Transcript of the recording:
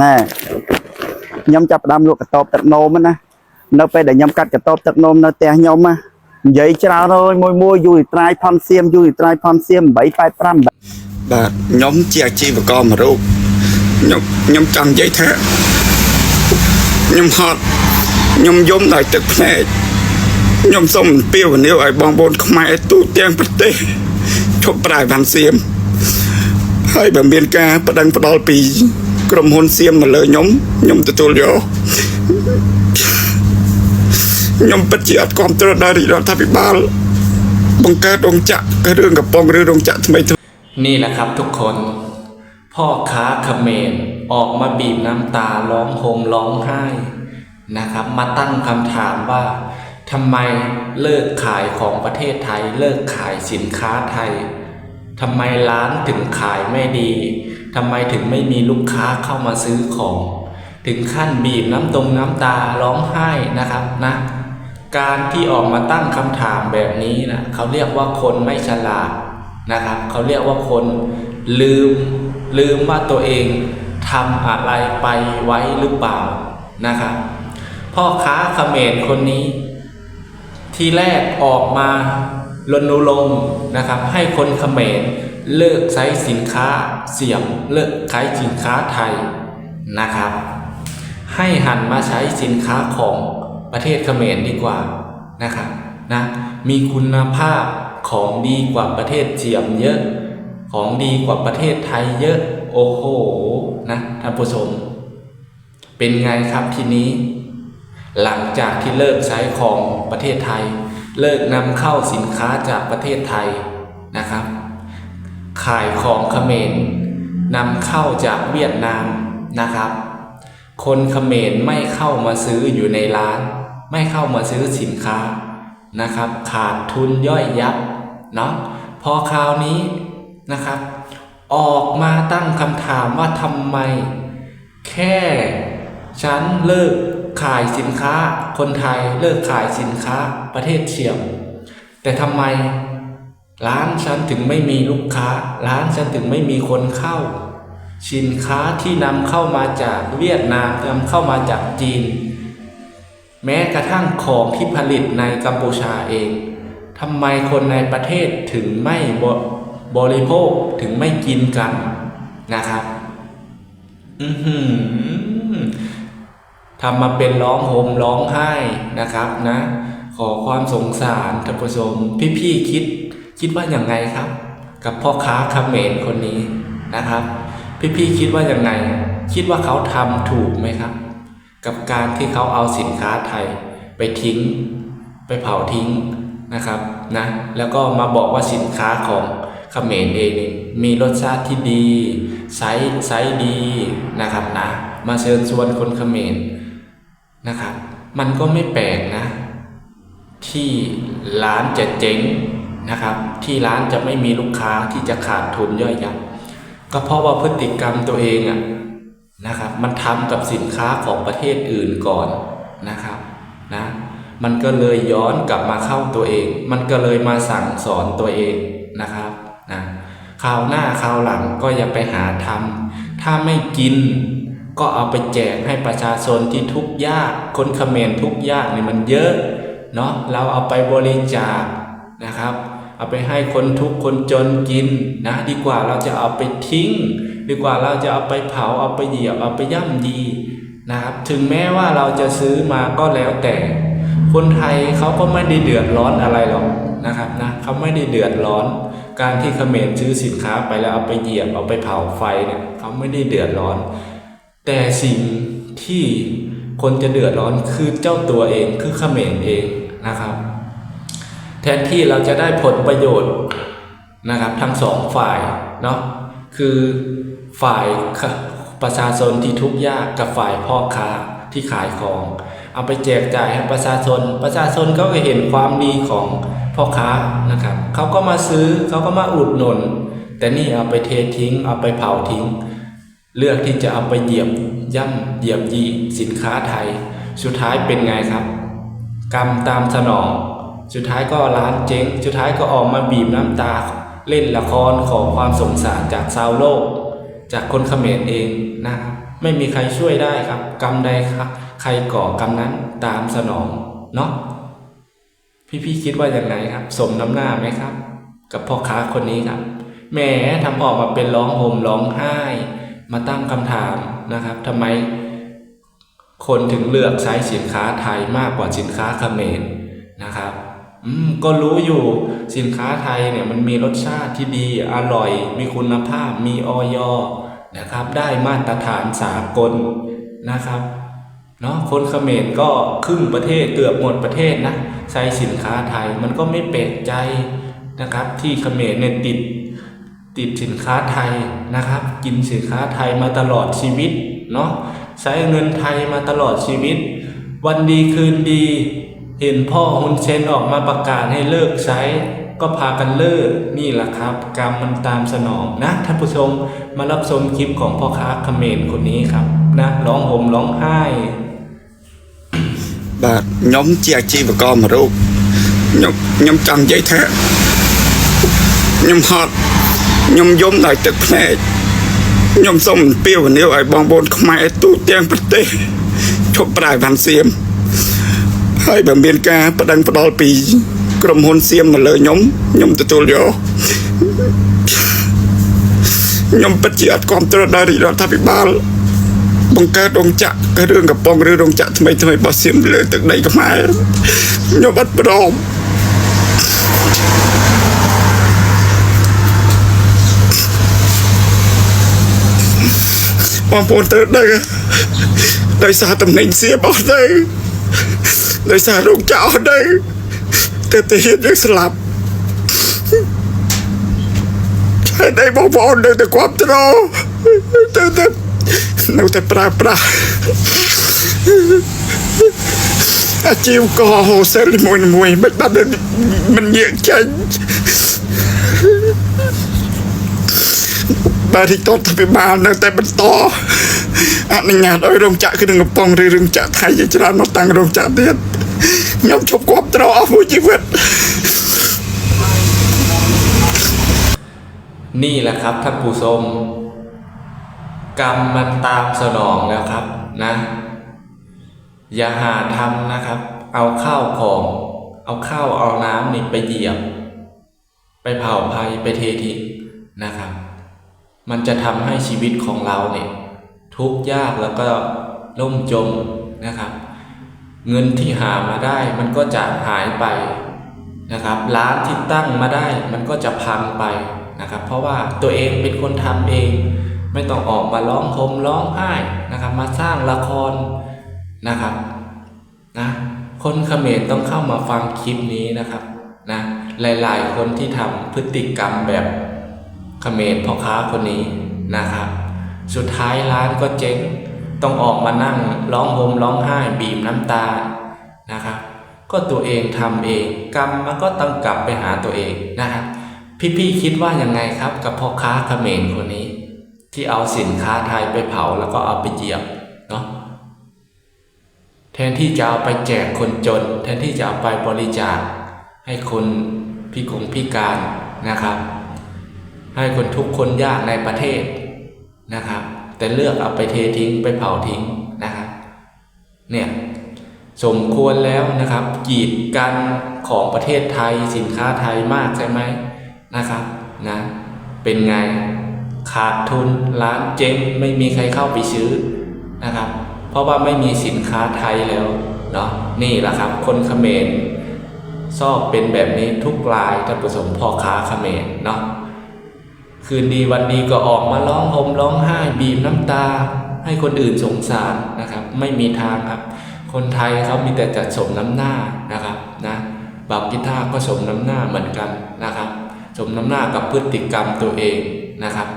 ណែខ្ញុំចាប់ផ្ដើមលក់កតបទឹកនោមណានៅពេលដែលខ្ញុំកាត់កតបទឹកនោមនៅផ្ទះខ្ញុំណានិយាយច្រើនហើយមួយមួយយូរត្រាយផនសៀមយូរត្រាយផនសៀម885បាទខ្ញុំជាអាជីវករមួយរូបខ្ញុំខ្ញុំចង់និយាយថាខ្ញុំហត់ខ្ញុំយំដោយទឹកភ្នែកខ្ញុំសូមអំពាវនាវឲ្យបងប្អូនខ្មែរទូទាំងប្រទេសឈប់ប្រើផាន់សៀមហើយបើមានការបដិងផ្ដាល់ពី ក្រុមហ៊ុនសៀមមកលើខ្ញុំខ្ញុំទទួលយកខ្ញុំពិតជាអត់គ្រប់គ្រងដល់រាជរដ្ឋាភិបាល បង្កើតរោងចក្រគឺរឿងកំប៉ុងឬរោងចក្រថ្មីថ្មី นี่แหละครับทุกคน พ่อค้าเขมรออกมาบีบน้ำตาร้องโฮมร้องไห้นะครับ มาตั้งคำถามว่าทำไมเลิกขายของประเทศไทย เลิกขายสินค้าไทย ทำไมร้านถึงขายไม่ดีทำไมถึงไม่มีลูกค้าเข้ามาซื้อของ ถึงขั้นบีบน้ำตรงน้ำตาร้องไห้นะครับนะการที่ออกมาตั้งคำถามแบบนี้นะเขาเรียกว่าคนไม่ฉลาดนะครับเขาเรียกว่าคนลืมลืมว่าตัวเองทำอะไรไปไว้หรือเปล่านะครับพ่อค้าเขมรคนนี้ ที่แรกออกมา รณรงค์นะครับ ให้คนเขมรเลิกใช้สินค้าเสี่ยมเลิกขายสินค้าไทยนะครับ ให้หันมาใช้สินค้าของประเทศเขมรดีกว่านะครับนะมีคุณภาพของดีกว่าประเทศเจียมเยอะ ของดีกว่าประเทศไทยเยอะโอ้โหนะท่านผู้ชม เป็นไงครับทีนี้ หลังจากที่เลิกใช้ของประเทศไทย เลิกนำเข้าสินค้าจากประเทศไทยนะครับ ขายของเขมรนำเข้าจากเวียดนามนะครับ คนเขมรไม่เข้ามาซื้ออยู่ในร้าน ไม่เข้ามาซื้อสินค้านะครับ ขาดทุนย่อยยับเนาะพอคราวนี้นะครับ ออกมาตั้งคำถามว่าทำไม แค่ฉันเลิก ขายสินค้า คนไทยเลิกขายสินค้าประเทศเฉียมแต่ทำไมร้านฉันถึงไม่มีลูกค้า ร้านฉันถึงไม่มีคนเข้า สินค้าที่นำเข้ามาจากเวียดนามนำเข้ามาจากจีน แม้กระทั่งของที่ผลิตในกัมพูชาเองทำไมคนในประเทศถึงไม่บบริโภคถึงไม่กินกันนะครับ อือหือ ทำมาเป็นร้องโฮมร้องไห้นะครับนะขอความสงสารท่านผู้ชมพี่ๆคิดคิดว่าอย่างไงครับ กับพ่อค้าคาเมรคนนี้นะครับ พี่ๆคิดว่าอย่างไง คิดว่าเขาทำถูกไหมครับ กับการที่เขาเอาสินค้าไทยไปทิ้ง ไปเผาทิ้งนะครับนะแล้วก็มาบอกว่าสินค้าของเขมรเองนี่มีรสชาติที่ดีไซส์ไซส์ดีนะครับนะมาเชิญชวนคนเขมร นะครับ มันก็ไม่แปลกนะ ที่ร้านจะเจ๊งนะครับ ที่ร้านจะไม่มีลูกค้าที่จะขาดทุนย่อยยับก็เพราะว่าพฤติกรรมตัวเองอะนะครับ มันทำกับสินค้าของประเทศอื่นก่อนนะครับนะมันก็เลยย้อนกลับมาเข้าตัวเอง มันก็เลยมาสั่งสอนตัวเองนะครับนะคราวหน้าคราวหลังก็อย่าไปหาทำถ้าไม่กิน ก็เอาไปแจกให้ประชาชนที่ทุกข์ยากคนเขมรทุกข์ยากนี่มันเยอะเนาะเราเอาไปบริจาคนะครับ เอาไปให้คนทุกข์คนจนกินนะดีกว่าเราจะเอาไปทิ้ง ดีกว่าเราจะเอาไปเผาเอาไปเหยียบเอาไปย่ำยีนะครับถึงแม้ว่าเราจะซื้อมาก็แล้วแต่ คนไทยเขาก็ไม่ได้เดือดร้อนอะไรหรอกนะครับนะเขาไม่ได้เดือดร้อน การที่เขมรซื้อสินค้าไปแล้วเอาไปเหยียบเอาไปเผาไฟเนี่ยเขาไม่ได้เดือดร้อน แต่สิ่งที่คนจะเดือดร้อนคือเจ้าตัวเองคือเขมรเองนะครับ แทนที่เราจะได้ผลประโยชน์นะครับทั้งสองฝ่ายเนาะคือฝ่ายประชาชนที่ทุกข์ยากกับฝ่ายพ่อค้าที่ขายของ เอาไปแจกจ่ายให้ประชาชน ประชาชนเขาก็เห็นความดีของพ่อค้านะครับเขาก็มาซื้อเขาก็มาอุดหนุนแต่นี่เอาไปเททิ้ง เอาไปเผาทิ้ง เลือกที่จะเอาไปเหยียบย่ำเหยียบยีสินค้าไทย สุดท้ายเป็นไงครับ กรรมตามสนอง สุดท้ายก็ร้านเจ๊ง สุดท้ายก็ออกมาบีบน้ำตา เล่นละครขอความสงสารจากชาวโลก จากคนเขมรเองนะไม่มีใครช่วยได้ครับ กรรมใดครับ ใครก่อกรรมนั้นตามสนองเนาะพี่ๆคิดว่าอย่างไรครับ สมน้ำหน้าไหมครับ กับพ่อค้าคนนี้ครับแหมทำออกมาเป็นร้องห่มร้องไห้ มาตั้งคำถามนะครับทำไมคนถึงเลือกใช้สินค้าไทยมากกว่าสินค้าเขมรนะครับอืมก็รู้อยู่สินค้าไทยเนี่ยมันมีรสชาติที่ดีอร่อย มีคุณภาพมีออยนะครับได้มาตรฐานสากลนะครับเนาะคนเขมรก็ครึ่งประเทศเกือบหมดประเทศนะใช้สินค้าไทยมันก็ไม่แปลกใจนะครับที่เขมรเนี่ยติด ติดสินค้าไทยนะครับ กินสินค้าไทยมาตลอดชีวิตเนาะใช้เงินไทยมาตลอดชีวิต วันดีคืนดี เห็นพ่อฮุนเซนออกมาประกาศให้เลิกใช้ ก็พากันเลิกนี่แหละครับ กรรมมันตามสนองนะท่านผู้ชมมารับชมคลิปของพ่อค้าเขมรคนนี้ครับนะร้องห่มร้องไห้ បាទខ្ញុំជាអាជីវករមួយរូបខ្ញុំខ្ញុំចង់និយាយថាខ្ញុំហត់ ខ្ញុំយំដោយទឹកភ្នែកខ្ញុំសូមអំពាវនាវឲ្យបងប្អូនខ្មែរទូទាំងប្រទេសឈប់ប្រើវ៉ាន់សៀមហើយបើមានការបដិងផ្ដាល់ពី ក្រុមហ៊ុនសៀមមកលើខ្ញុំខ្ញុំទទួលយកខ្ញុំពិតជាអត់គ្រប់គ្រងដល់រដ្ឋាភិបាលបង្កើតរោងចក្ររឿងកំប៉ុងឬរោងចក្រថ្មីថ្មីរបស់សៀមលើទឹកដីខ្មែរខ្ញុំអត់ព្រម បងប្អូនត្រូវដឹងដោយសារតំណែងសៀមអស់ទៅដោយសាររោងចក្រអស់ទៅទៅទៅហ៊ានយើងស្លាប់ហើយតែបងប្អូននៅតែគ្រប់គ្រងទៅទៅនៅតែប្រើប្រាស់អាជីវករហូសេលមួយៗមិនបាត់មិនងាកចេញ បាទទីតតពិបាលនៅតែបន្តអនុញ្ញាតឲ្យរោងចក្រគ្រឿងកំប៉ុងឬរោងចក្រថៃជាច្រើនមកតាំងរោងចក្រទៀតខ្ញុំជប់គ្រប់ត្រអស់មួយជីវិត นี่แหละครับท่านผู้ชมกรรมมันตามสนองแล้วครับนะ อย่าหาทำนะครับ เอาข้าวของ เอาข้าวเอาน้ำนี่ไปเหยียบ ไปเผาภัยไปเททิ้งนะครับ มันจะทำให้ชีวิตของเราเนี่ยทุกข์ยากแล้วก็ล่มจมนะครับ เงินที่หามาได้มันก็จะหายไปนะครับร้านที่ตั้งมาได้มันก็จะพังไปนะครับ เพราะว่าตัวเองเป็นคนทำเอง ไม่ต้องออกมาร้องคมร้องไห้นะครับ มาสร้างละครนะครับนะคนเขมรต้องเข้ามาฟังคลิปนี้นะครับนะหลายๆ คนที่ทำพฤติกรรมแบบ เขมรพ่อค้าคนนี้นะครับ สุดท้ายร้านก็เจ๊งต้องออกมานั่งร้องห่มร้องไห้บีบน้ำตานะครับ ก็ตัวเองทำเองกรรมมันก็ต้องกลับไปหาตัวเองนะครับพี่ๆคิดว่ายังไงครับกับพ่อค้าเขมรคนนี้ ที่เอาสินค้าไทยไปเผาแล้วก็เอาไปเหยียบเนาะแทนที่จะเอาไปแจกคนจน แทนที่จะเอาไปบริจาคให้คนพิกงพิการนะครับ ให้คนทุกคนยากในประเทศนะครับ แต่เลือกเอาไปเททิ้งไปเผาทิ้งนะครับเนี่ยสมควรแล้วนะครับกีดกันของประเทศไทยสินค้าไทยมากใช่ไหมนะครับนะเป็นไงขาดทุนร้านเจ๊งไม่มีใครเข้าไปซื้อนะครับ เพราะว่าไม่มีสินค้าไทยแล้วเนาะนี่แหละครับ คนเขมรชอบเป็นแบบนี้ทุกรายท่านผู้ชมพ่อค้าเขมรเนาะ คืนดีวันดีก็ออกมาร้องห่มร้องไห้บีบน้ำตา ให้คนอื่นสงสารนะครับ ไม่มีทางครับ คนไทยเขามีแต่จะสมน้ำหน้านะครับนะบาปกิท่าก็สมน้ำหน้าเหมือนกันนะครับ สมน้ำหน้ากับพฤติกรรมตัวเองนะครับ